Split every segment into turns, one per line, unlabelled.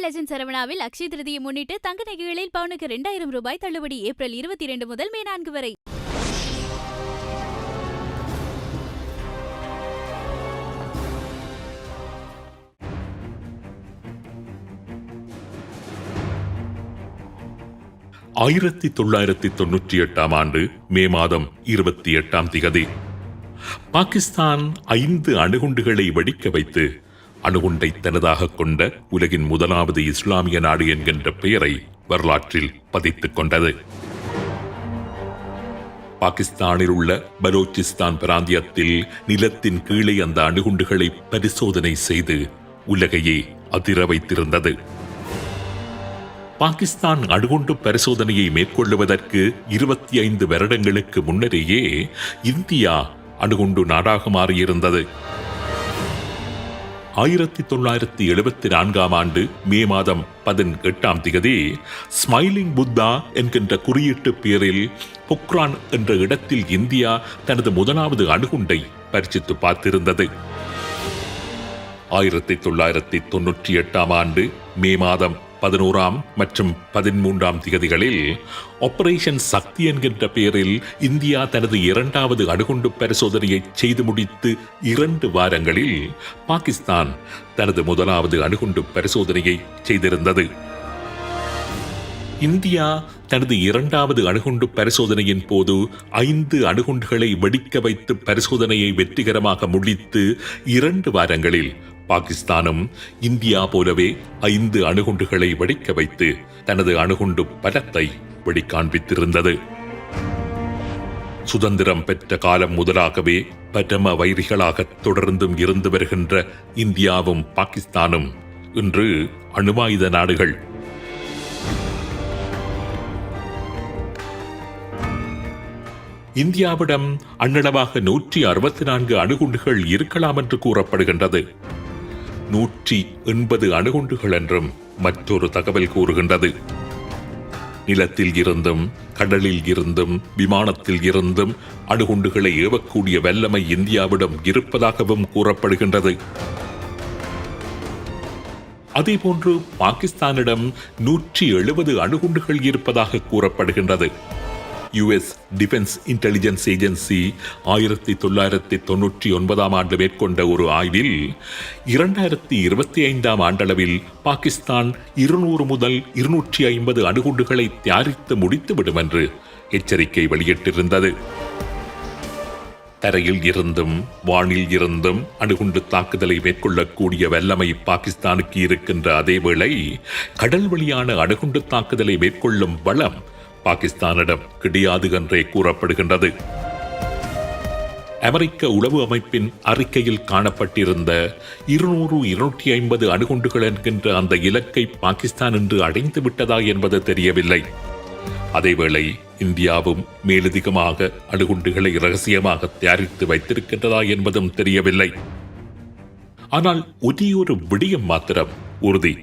Gold legend சரவணாவில் அக்ஷய திருதியை முன்னிட்டு தங்க நகைகளில் பவுனுக்கு இரண்டாயிரம் ரூபாய் தள்ளுபடி ஏப்ரல் இருபத்தி இரண்டு முதல் மே நான்கு வரை.
ஆயிரத்தி தொள்ளாயிரத்தி தொன்னூற்றி எட்டாம் ஆண்டு மே மாதம் இருபத்தி எட்டாம் திகதி. பாகிஸ்தான் ஐந்து அணுகுண்டுகளை வெடிக்க வைத்து அணுகுண்டை தனதாக கொண்ட உலகின் முதலாவது இஸ்லாமிய நாடு என்கின்ற பெயரை வரலாற்றில் பதித்துக் கொண்டது. பாகிஸ்தானில் உள்ள பலோச்சிஸ்தான் பிராந்தியத்தில் நிலத்தின் கீழே அந்த அணுகுண்டுகளை பரிசோதனை செய்து உலகையே அதிர வைத்திருந்தது. பாகிஸ்தான் அணுகுண்டு பரிசோதனையை மேற்கொள்ளுவதற்கு இருபத்தி ஐந்து வருடங்களுக்கு முன்னரேயே இந்தியா அணுகுண்டு நாடாக மாறியிருந்தது. ஆயிரத்தி தொள்ளாயிரத்தி எழுபத்தி நான்காம் ஆண்டு மே மாதம் பதினெட்டாம் திகதி ஸ்மைலிங் புத்தா என்கின்ற குறியீட்டு பெயரில் பொக்ரான் என்ற இடத்தில் இந்தியா தனது முதலாவது அணுகுண்டை பரிசித்து பார்த்திருந்தது. ஆயிரத்தி தொள்ளாயிரத்தி தொன்னூற்றி எட்டாம் ஆண்டு மே மாதம் பதினோராம் மற்றும் பதிமூன்றாம் திகதிகளில் ஆபரேஷன் சக்தி என்கின்ற பெயரில் இந்தியா தனது இரண்டாவது அணுகுண்டு பரிசோதனையை செய்து முடித்து இரண்டு வாரங்களில் பாகிஸ்தான் தனது முதலாவது அணுகுண்டு பரிசோதனையை செய்திருந்தது. இந்தியா தனது இரண்டாவது அணுகுண்டு பரிசோதனையின் போது ஐந்து அணுகுண்டுகளை வெடிக்க வைத்து பரிசோதனையை வெற்றிகரமாக முடித்து இரண்டு வாரங்களில் பாகிஸ்தானும் இந்தியா போலவே ஐந்து அணுகுண்டுகளை வெடிக்க வைத்து தனது அணுகுண்டு பலத்தை வெளிக்காண்பித்திருந்தது சுதந்திரம் பெற்ற காலம் முதலாகவே பரம வைரிகளாக தொடர்ந்தும் இருந்து வருகின்ற இந்தியாவும் பாகிஸ்தானும் இன்று அணுவாயுத நாடுகள். இந்தியாவிடம் அன்னளவாக நூற்றி அறுபத்தி நான்கு அணுகுண்டுகள் இருக்கலாம் என்று கூறப்படுகின்றது. நூற்றி எண்பது அணுகுண்டுகள் என்றும் மற்றொரு தகவல் கூறுகின்றது. நிலத்தில் இருந்தும் கடலில் இருந்தும் விமானத்தில் இருந்தும் அணுகுண்டுகளை ஏவக்கூடிய வல்லமை இந்தியாவிடம் இருப்பதாகவும் கூறப்படுகின்றது. அதேபோன்று பாகிஸ்தானிடம் நூற்றி எழுபது அணுகுண்டுகள் இருப்பதாக கூறப்படுகின்றது. யுஎஸ் டிஃபென்ஸ் இன்டெலிஜென்ஸ் ஏஜென்சி ஆயிரத்தி தொள்ளாயிரத்தி தொன்னூற்றி ஒன்பதாம் ஆண்டு மேற்கொண்ட ஒரு ஆய்வில் இரண்டாயிரத்தி இருபத்தி ஐந்தாம் ஆண்டளவில் பாகிஸ்தான் இருநூறு முதல் இருநூற்றி ஐம்பது அணுகுண்டுகளை தயாரித்து முடித்துவிடும் என்று எச்சரிக்கை வெளியிட்டிருந்தது. தரையில் இருந்தும் வானில் இருந்தும் அணுகுண்டு தாக்குதலை மேற்கொள்ளக்கூடிய வல்லமை பாகிஸ்தானுக்கு இருக்கின்ற அதேவேளை கடல் வழியான அணுகுண்டு தாக்குதலை மேற்கொள்ளும் வளம் பாகிஸ்தானிடம் கிடையாது என்றே கூறப்படுகின்றது. அமெரிக்க உளவு அமைப்பின் அறிக்கையில் காணப்பட்டிருந்த இருநூறு இருநூற்றி ஐம்பது அணுகுண்டுகள் என்கின்ற அந்த இலக்கை பாகிஸ்தான் இன்று அடைந்து விட்டதா என்பது தெரியவில்லை. அதேவேளை இந்தியாவும் மேலதிகமாக அணுகுண்டுகளை ரகசியமாக தயாரித்து வைத்திருக்கின்றதா என்பதும் தெரியவில்லை. ஆனால் ஒரே ஒரு விடயம் மாத்திரம் உறுதி.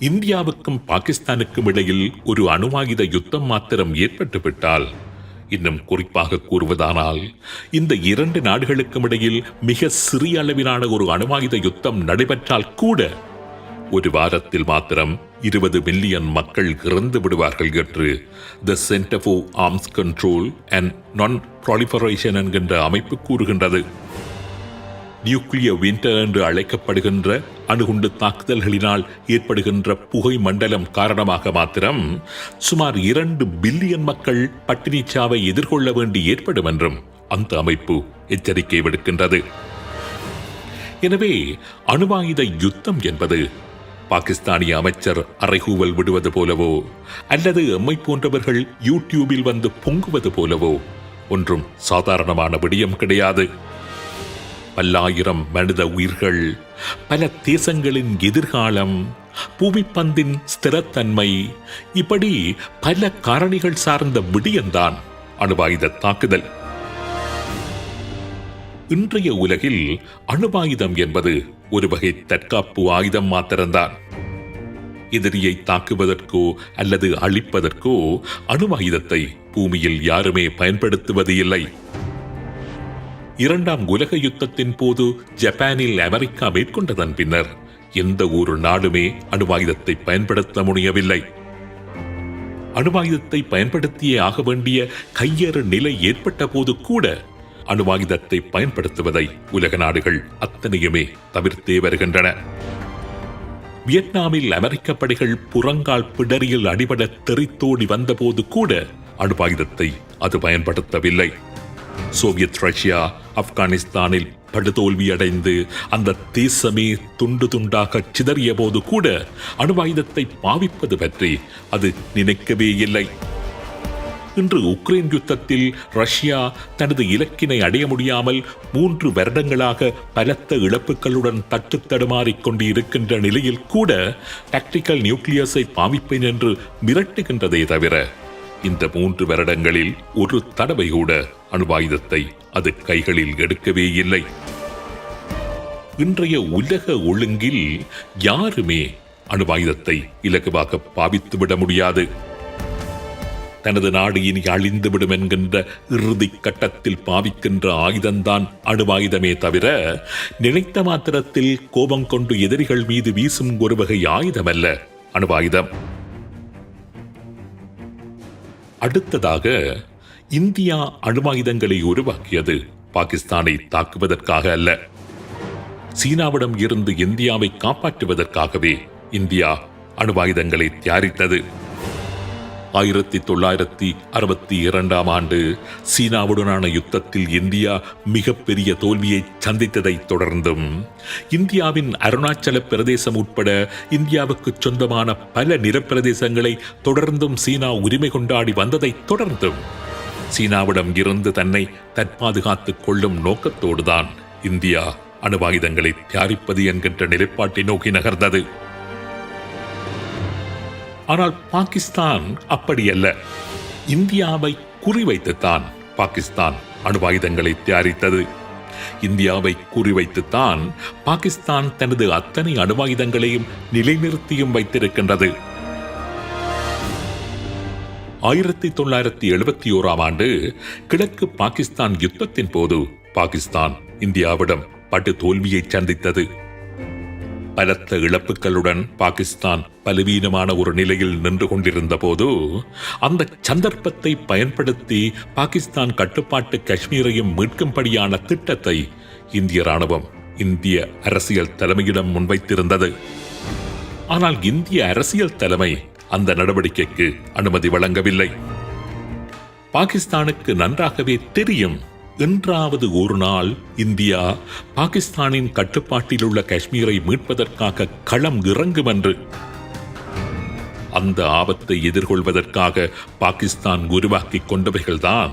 இந்தியாவுக்கும் பாகிஸ்தானுக்கும் இடையில் ஒரு அணுவாயுத யுத்தம் மாத்திரம் ஏற்பட்டுவிட்டால் இன்னும் குறிப்பாக கூறுவதானால் இந்த இரண்டு நாடுகளுக்கும் இடையில் மிக சிறிய அளவிலான ஒரு அணுவாயுத யுத்தம் நடைபெற்றால் கூட ஒரு வாரத்தில் மாத்திரம் இருபது மில்லியன் மக்கள் இறந்து விடுவார்கள் என்று the centre for arms control and non proliferation என்கின்ற அமைப்பு கூறுகின்றது. நியூக்ளிய வின்டர் என்று அழைக்கப்படுகின்ற அணுகுண்டு தாக்குதல்களினால் ஏற்படுகின்ற புகை மண்டலம் காரணமாக மாத்திரம் சுமார் இரண்டு பில்லியன் மக்கள் பட்டினி சாவை எதிர்கொள்ள வேண்டி ஏற்படும் என்றும் அந்த அமைப்பு எச்சரிக்கை விடுக்கின்றது. எனவே அணுவாயுத யுத்தம் என்பது பாகிஸ்தானிய அமைச்சர் அறைகூவல் விடுவது போலவோ அல்லது எம்மை போன்றவர்கள் யூடியூபில் வந்து பொங்குவது போலவோ ஒன்றும் சாதாரணமான விடயம் கிடையாது. பல்லாயிரம் மனித உயிர்கள் பல தேசங்களின் எதிர்காலம் பூமிப்பந்தின் ஸ்திரத்தன்மை இப்படி பல காரணிகள் சார்ந்த விடியந்தான் அணுவாயுத தாக்குதல். இன்றைய உலகில் அணுவாயுதம் என்பது ஒரு வகை தற்காப்பு ஆயுதம் மாத்திரம்தான். எதிரியை தாக்குவதற்கோ அல்லது அழிப்பதற்கோ அணுவாயுதத்தை பூமியில் யாருமே பயன்படுத்துவது இல்லை இரண்டாம் உலக யுத்தத்தின் போது ஜப்பானில் அமெரிக்கா மேற்கொண்டதன் பின்னர் எந்த ஒரு நாடுமே அணுவாயுதத்தை பயன்படுத்த முடியவில்லை. அணுவாயுதத்தை பயன்படுத்தியே ஆக வேண்டிய கையறு நிலை ஏற்பட்ட போது கூட அணுவாயுதத்தை பயன்படுத்துவதை உலக நாடுகள் அத்தனையுமே தவிர்த்தே வருகின்றன. வியட்நாமில் அமெரிக்க படைகள் புறங்கால் பிடரியில் அடிபட தெறித்தோடி வந்தபோது கூட அணுவாயுதத்தை அது பயன்படுத்தவில்லை. சோவியத் ரஷ்யா ஆப்கானிஸ்தானில் படுதோல்வியடைந்து அந்த தேசமே துண்டு துண்டாக சிதறிய போது கூட அணுவாயுதத்தை பாவிப்பது பற்றி அது நினைக்கவே இல்லை. இன்று உக்ரைன் யுத்தத்தில் ரஷ்யா தனது இலக்கினை அடைய முடியாமல் மூன்று வருடங்களாக பலத்த இழப்புகளுடன் தட்டு தடுமாறிக் கொண்டு இருக்கின்ற நிலையில் கூட டாக்டிக்கல் நியூக்ளியஸை பாவிப்பேன் என்று மிரட்டுகின்றதே தவிர இந்த மூன்று வருடங்களில் ஒரு தடவை கூட அணுவாயுதத்தை அது கைகளில் எடுக்கவே இல்லை. இன்றைய உலக ஒழுங்கில் யாருமே அணுவாயுதத்தை இலகுவாக பாவித்து விட முடியாது. தனது நாடு இனி அழிந்துவிடும் என்கின்ற இறுதி கட்டத்தில் பாவிக்கின்ற ஆயுதம்தான் அணுவாயுதமே தவிர நினைத்த மாத்திரத்தில் கோபம் கொண்டு எதிரிகள் மீது வீசும் ஒரு வகை ஆயுதமல்ல அணுவாயுதம். அடுத்ததாக இந்தியா அணுவாயுதங்களை உருவாக்கியது பாகிஸ்தானை தாக்குவதற்காக அல்ல. சீனாவிடம் இருந்து இந்தியாவை காப்பாற்றுவதற்காகவே இந்தியா அணுவாயுதங்களை தயாரித்தது. ஆயிரத்தி தொள்ளாயிரத்தி அறுபத்தி இரண்டாம் ஆண்டு சீனாவுடனான யுத்தத்தில் இந்தியா மிகப்பெரிய தோல்வியை சந்தித்ததைத் தொடர்ந்தும் இந்தியாவின் அருணாச்சல பிரதேசம் உட்பட இந்தியாவுக்கு சொந்தமான பல நிலப்பிரதேசங்களை தொடர்ந்தும் சீனா உரிமை கொண்டாடி வந்ததைத் தொடர்ந்தும் சீனாவிடம் இருந்து தன்னை தற்பாதுகாத்துக் கொள்ளும் நோக்கத்தோடுதான் இந்தியா அணுவாயுதங்களை தயாரிப்பது என்கின்ற நிலைப்பாட்டை நோக்கி நகர்ந்தது. ஆனால் பாகிஸ்தான் அப்படியல்ல. இந்தியாவை குறிவைத்துத்தான் பாகிஸ்தான் அணுவாயுதங்களை தயாரித்தது. இந்தியாவை குறிவைத்துத்தான் பாகிஸ்தான் தனது அத்தனை அணுவாயுதங்களையும் நிலைநிறுத்தியும் வைத்திருக்கின்றது. ஆயிரத்தி தொள்ளாயிரத்தி எழுபத்தி ஓராம் ஆண்டு கிழக்கு பாகிஸ்தான் யுத்தத்தின் போது பாகிஸ்தான் இந்தியாவிடம் பட்டு தோல்வியை சந்தித்தது. பலத்த இழப்புகளுடன் பாகிஸ்தான் பலவீனமான ஒரு நிலையில் நின்று கொண்டிருந்த போது அந்த சந்தர்ப்பத்தை பயன்படுத்தி பாகிஸ்தான் கட்டுப்பாட்டு காஷ்மீரையும் மீட்கும்படியான திட்டத்தை இந்திய ராணுவம் இந்திய அரசியல் தலைமையிடம் முன்வைத்திருந்தது. ஆனால் இந்திய அரசியல் தலைமை அந்த நடவடிக்கைக்கு அனுமதி வழங்கவில்லை. பாகிஸ்தானுக்கு நன்றாகவே தெரியும் என்றாவது ஒரு நாள் இந்தியா பாகிஸ்தானின் கட்டுப்பாட்டில் உள்ள காஷ்மீரை மீட்பதற்காக களம் இறங்கும் என்று அந்த ஆபத்தை எதிர்கொள்வதற்காக பாகிஸ்தான் உருவாக்கி கொண்டவைகள்தான்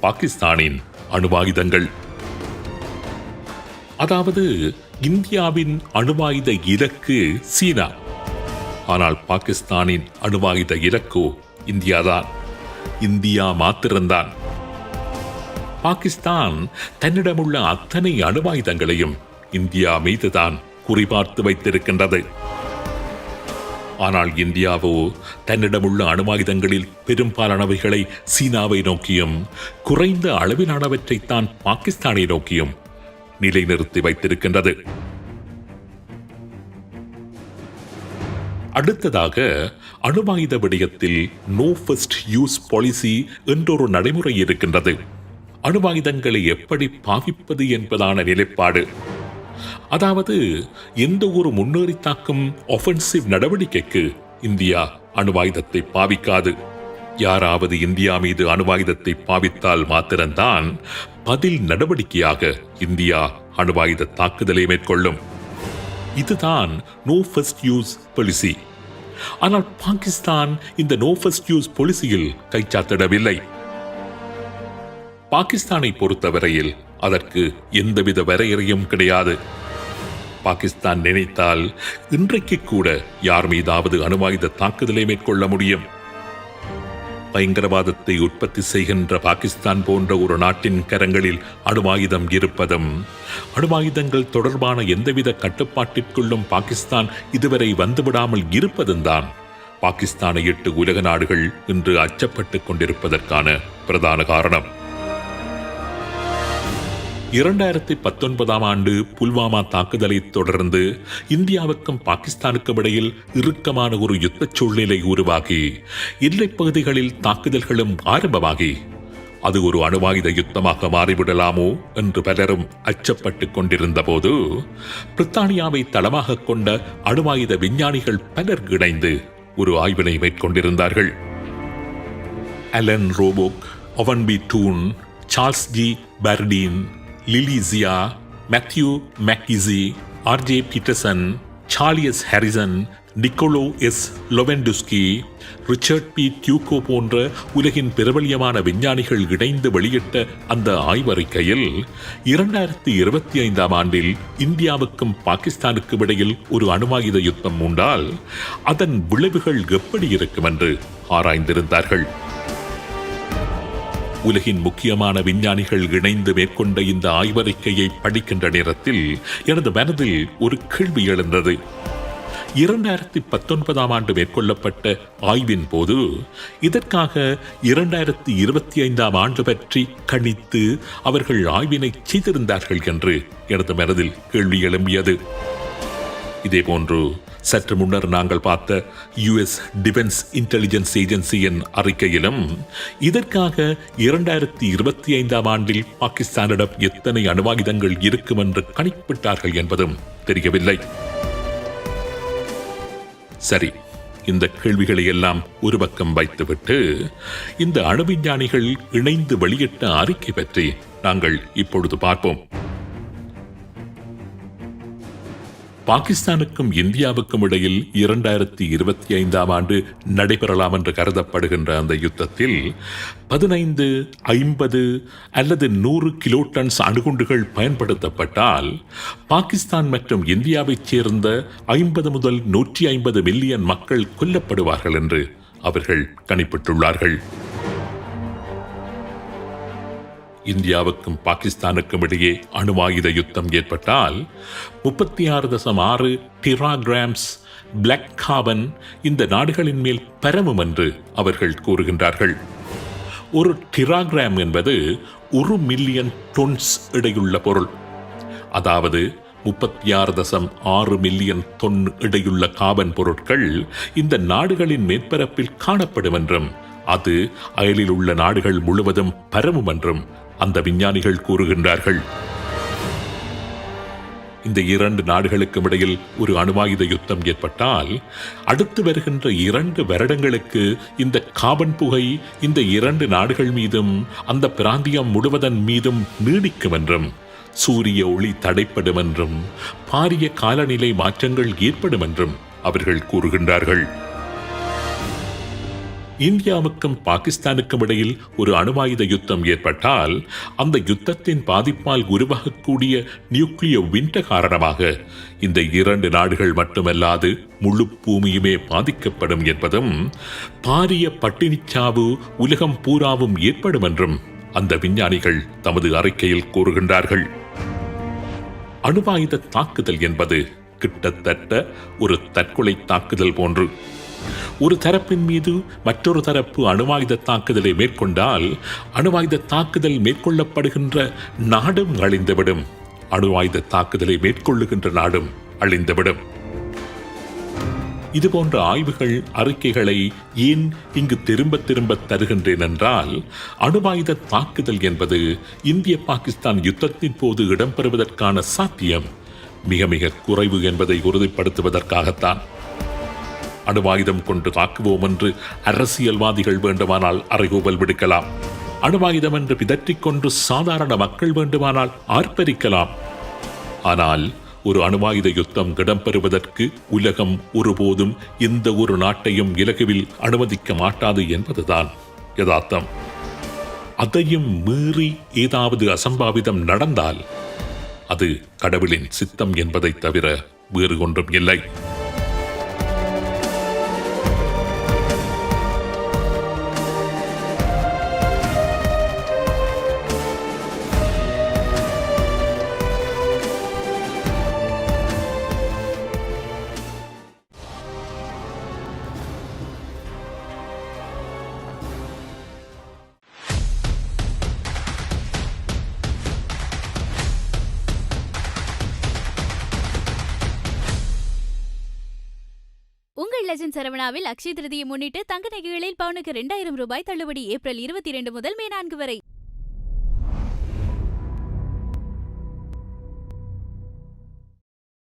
பாகிஸ்தானின் அணுவாயுதங்கள். அதாவது இந்தியாவின் அணுவாயுத இலக்கு சீனா. ஆனால் பாகிஸ்தானின் அணுவாயுத இலக்கோ இந்தியாதான். இந்தியா மாத்திரம்தான். பாகிஸ்தான் தன்னிடமுள்ள அத்தனை அணுவாயுதங்களையும் இந்தியா மீதுதான் குறிபார்த்து வைத்திருக்கின்றது. ஆனால் இந்தியாவோ தன்னிடமுள்ள அணுவாயுதங்களில் பெரும்பாலானவைகளை சீனாவை நோக்கியும் குறைந்த அளவிலானவற்றைத்தான் பாகிஸ்தானை நோக்கியும் நிலைநிறுத்தி வைத்திருக்கின்றது. அடுத்ததாக அணுவாயுத விடயத்தில் நோ ஃபர்ஸ்ட் யூஸ் பாலிசி என்றொரு நடைமுறை இருக்கின்றது. அணுவாயுதங்களை எப்படி பாவிப்பது என்பதான நிலைப்பாடு. அதாவது எந்த ஒரு முன்னேறி தாக்கும் ஒஃபென்சிவ் நடவடிக்கைக்கு இந்தியா அணுவாயுதத்தை பாவிக்காது. யாராவது இந்தியா மீது அணுவாயுதத்தை பாவித்தால் மாத்திரம்தான் பதில் நடவடிக்கையாக இந்தியா அணுவாயுத தாக்குதலை மேற்கொள்ளும். இதுதான் நோ ஃபர்ஸ்ட் யூஸ் பாலிசி ஆனால் பாகிஸ்தான் இந்த நோ ஃபர்ஸ்ட் யூஸ் பாலிசியில் கைச்சாத்திடவில்லை. பாகிஸ்தானை பொறுத்தவரையில் அதற்கு எந்தவித வரையறையும் கிடையாது. பாகிஸ்தான் நினைத்தால் இன்றைக்கு கூட யார் மீதாவது அணுவாயுத தாக்குதலை மேற்கொள்ள முடியும். பயங்கரவாதத்தை உற்பத்தி செய்கின்ற பாகிஸ்தான் போன்ற ஒரு நாட்டின் கரங்களில் அணுவாயுதம் இருப்பதும் அணுவாயுதங்கள் தொடர்பான எந்தவித கட்டுப்பாட்டிற்குள்ளும் பாகிஸ்தான் இதுவரை வந்துவிடாமல் இருப்பதும் தான் பாகிஸ்தானை இட்டு உலக நாடுகள் இன்று அச்சப்பட்டுக் கொண்டிருப்பதற்கான பிரதான காரணம். இரண்டாயிரத்தி பத்தொன்பதாம் ஆண்டு புல்வாமா தாக்குதலை தொடர்ந்து இந்தியாவுக்கும் பாகிஸ்தானுக்கும் இடையில் இறுக்கமான ஒரு யுத்தச் சூழ்நிலை உருவாகி எல்லைப் பகுதிகளில் தாக்குதல்களும் ஆரம்பமாகி. அது ஒரு அணுவாயுத யுத்தமாக மாறிவிடலாமோ என்று பலரும் அச்சப்பட்டுக் கொண்டிருந்த போது பிரித்தானியாவை தளமாக கொண்ட அணுவாயுத விஞ்ஞானிகள் பலர் இணைந்து ஒரு ஆய்வினை மேற்கொண்டிருந்தார்கள். Alan Robock Owen B Toon Charles G Bardeen Lili Xia Matthew McKinzie RJ Peterson Charles Harrison Nicole S Lovenduski Richard P Turco போன்ற உலகின் பிரபல்யமான விஞ்ஞானிகள் இணைந்து வெளியிட்ட அந்த ஆய்வறிக்கையில் இரண்டாயிரத்தி இருபத்தி ஐந்தாம் ஆண்டில் இந்தியாவுக்கும் பாகிஸ்தானுக்கும் இடையில் ஒரு அணுவாயுத யுத்தம் உண்டால் அதன் விளைவுகள் எப்படி இருக்கும் என்று ஆராய்ந்திருந்தார்கள். உலகின் முக்கியமான விஞ்ஞானிகள் இணைந்து மேற்கொண்ட இந்த ஆய்வறிக்கையை படிக்கின்ற நேரத்தில் எனது மனதில் ஒரு கேள்வி எழுந்தது. இரண்டாயிரத்தி பத்தொன்பதாம் ஆண்டு மேற்கொள்ளப்பட்ட ஆய்வின் போது இதற்காக இரண்டாயிரத்தி இருபத்தி ஐந்தாம் ஆண்டு பற்றி கணித்து அவர்கள் ஆய்வினை செய்திருந்தார்கள் என்று எனது மனதில் கேள்வி எழும்பியது. இதேபோன்று சற்று முன்னர் நாங்கள் பார்த்த யுஎஸ் டிஃபென்ஸ் இன்டெலிஜென்ஸ் ஏஜென்சியின் அறிக்கையிலும் இதற்காக இரண்டாயிரத்தி இருபத்தி ஐந்தாம் ஆண்டில் பாகிஸ்தானிடம் எத்தனை அணுவாயுதங்கள் இருக்கும் என்று கணிப்பிட்டார்கள் என்பதும் தெரியவில்லை. சரி இந்த கேள்விகளை எல்லாம் ஒரு பக்கம் வைத்துவிட்டு இந்த அணுவிஞ்ஞானிகள் இணைந்து வெளியிட்ட அறிக்கை பற்றி நாங்கள் இப்பொழுது பார்ப்போம். பாகிஸ்தானுக்கும் இந்தியாவுக்கும் இடையில் இரண்டாயிரத்தி இருபத்தி ஐந்தாம் ஆண்டு நடைபெறலாம் என்று கருதப்படுகின்ற அந்த யுத்தத்தில் பதினைந்து ஐம்பது அல்லது நூறு கிலோ டன்ஸ் அணுகுண்டுகள் பயன்படுத்தப்பட்டால் பாகிஸ்தான் மற்றும் இந்தியாவைச் சேர்ந்த ஐம்பது முதல் நூற்றி ஐம்பது மில்லியன் மக்கள் கொல்லப்படுவார்கள் என்று அவர்கள் கணிப்பிட்டுள்ளார்கள். இந்தியாவுக்கும் பாகிஸ்தானுக்கும் இடையே அணுவாயுத யுத்தம் ஏற்பட்டால் முப்பத்தி ஆறு தசம் ஆறு டிராகிராம்ஸ் பிளாக் காபன் இந்த நாடுகளின் மேல் பரவும் என்று அவர்கள் கூறுகின்றார்கள். ஒரு டிராகிராம் என்பது ஒரு மில்லியன் டொன்ஸ் இடையுள்ள பொருள். அதாவது முப்பத்தி ஆறு தசம் ஆறு மில்லியன் தொன் இடையுள்ள காபன் பொருட்கள் இந்த நாடுகளின் மேற்பரப்பில் காணப்படும் என்றும் அது அயலில் உள்ள நாடுகள் முழுவதும் பரவும் என்றும் அந்த விஞ்ஞானிகள் கூறுகின்றார்கள். இந்த இரண்டு நாடுகளுக்கும் இடையில் ஒரு அணுவாயுத யுத்தம் ஏற்பட்டால் அடுத்து வருகின்ற இரண்டு வருடங்களுக்கு இந்த காபன் புகை இந்த இரண்டு நாடுகள் மீதும் அந்த பிராந்தியம் முழுவதன் மீதும் நீடிக்கும் என்றும் சூரிய ஒளி தடைப்படும் என்றும் பாரிய காலநிலை மாற்றங்கள் ஏற்படும் என்றும் அவர்கள் கூறுகின்றார்கள். இந்தியாவுக்கும் பாகிஸ்தானுக்கும் இடையில் ஒரு அணுவாயுத யுத்தம் ஏற்பட்டால் அந்த யுத்தத்தின் பாதிப்பால் உருவாகக்கூடிய நியூக்ளிய விண்ட காரணமாக இந்த இரண்டு நாடுகள் மட்டுமல்லாது முழு பூமியுமே பாதிக்கப்படும் என்பதும் பாரிய பட்டினிச்சாவு உலகம் பூராவும் ஏற்படும் என்றும் அந்த விஞ்ஞானிகள் தமது அறிக்கையில் கூறுகின்றார்கள். அணுவாயுத தாக்குதல் என்பது கிட்டத்தட்ட ஒரு தற்கொலை தாக்குதல் போன்று. ஒரு தரப்பின் மீது மற்றொரு தரப்பு அணுவாயுத தாக்குதலை மேற்கொண்டால் அணுவாயுத தாக்குதல் மேற்கொள்ளப்படுகின்ற நாடும் அழிந்துவிடும். அணுவாயுத தாக்குதலை மேற்கொள்ளுகின்ற நாடும் அழிந்துவிடும். இதுபோன்ற ஆய்வுகள் அறிக்கைகளை ஏன் இங்கு திரும்ப திரும்ப தருகின்றேன் என்றால் அணுவாயுத தாக்குதல் என்பது இந்திய பாகிஸ்தான் யுத்தத்தின் போது இடம்பெறுவதற்கான சாத்தியம் மிக மிக குறைவு என்பதை உறுதிப்படுத்துவதற்காகத்தான். அணுவாயுதம் கொண்டு தாக்குவோம் என்று அரசியல்வாதிகள் வேண்டுமானால் அறைகூவல் விடுக்கலாம். அணுவாயுதம் என்று பிதற்றிக் கொண்டு சாதாரண மக்கள் வேண்டுமானால் ஆர்ப்பரிக்கலாம். ஆனால் ஒரு அணுவாயுத யுத்தம் இடம்பெறுவதற்கு உலகம் ஒருபோதும் எந்த ஒரு நாட்டையும் இலகுவில் அனுமதிக்க மாட்டாது என்பதுதான் யதார்த்தம். அதையும் மீறி ஏதாவது அசம்பாவிதம் நடந்தால் அது கடவுளின் சித்தம் என்பதைத் தவிர வேறு ஒன்றும் இல்லை.
லெஜண்ட் சரவணாவில் அக்ஷய திருதியை முன்னிட்டு தங்க நகைகளில் பவுனுக்கு இரண்டாயிரம் ரூபாய் தள்ளுபடி ஏப்ரல் இருபத்தி இரண்டு முதல் மே நான்கு வரை.